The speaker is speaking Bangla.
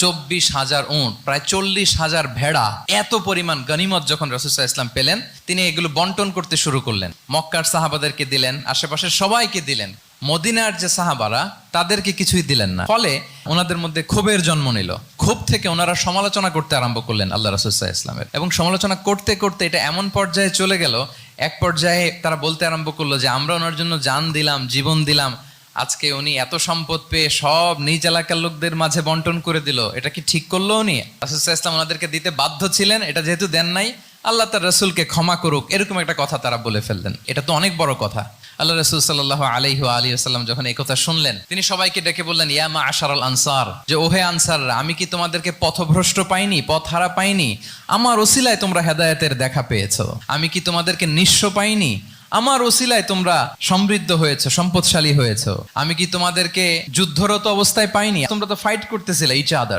চব্বিশ হাজার উঁট, প্রায় চল্লিশ হাজার ভেড়া, এত পরিমাণ গনিমত যখন রসুল্লাহ ইসলাম পেলেন, তিনি এগুলো বন্টন করতে শুরু করলেন। মক্কার সাহাবাদেরকে দিলেন, আশেপাশের সবাইকে দিলেন। মদিনার যে সাহাবারা, তাদেরকে কিছুই দিলেন না। ফলে ওনাদের মধ্যে ক্ষোভের জন্ম নিল। ক্ষোভ থেকে ওনারা সমালোচনা করতে আরম্ভ করলেন আল্লাহ রসুল্লাহ ইসলামের এবং সমালোচনা করতে করতে এটা এমন পর্যায়ে চলে গেল, এক পর্যায়ে তারা বলতে আরম্ভ করল যে, আমরা ওনার জন্য যান দিলাম, জীবন দিলাম আজকে উনি এত সম্পদ পেয়ে সব নিজ এলাকার লোকদের মাঝে বন্টন করে দিল। এটা কি ঠিক করল উনি? রাসুল্লাহ ইসলাম ওনাদেরকে দিতে বাধ্য ছিলেন, এটা যেহেতু দেন নাই, আল্লাহ তার রসুলকে ক্ষমা করুক, এরকম একটা কথা তারা বলে ফেললেন। এটা তো অনেক বড় কথা। আল্লাহ রসুল সাল্লাহ আলহি আলী আসাল্লাম যখন এই কথা শুনলেন, তিনি সবাইকে ডেকে বললেন ইয়ামা আশার আল আনসার, যে ওহে আনসাররা, আমি কি তোমাদেরকে পথভ্রষ্ট পাইনি পথ হারা পাইনি? আমার ওসিলায় তোমরা হেদায়েতের দেখা পেয়েছ। আমি কি তোমাদেরকে নিঃস্ব পাইনি? আমার ওসিলায় তোমরা সমৃদ্ধ হয়েছে, সম্পদশালী হয়েছ। আমি কি তোমাদেরকে যুদ্ধরত অবস্থায় পাইনি? তোমরা তো ফাইট করতেছিলে ইচ আদার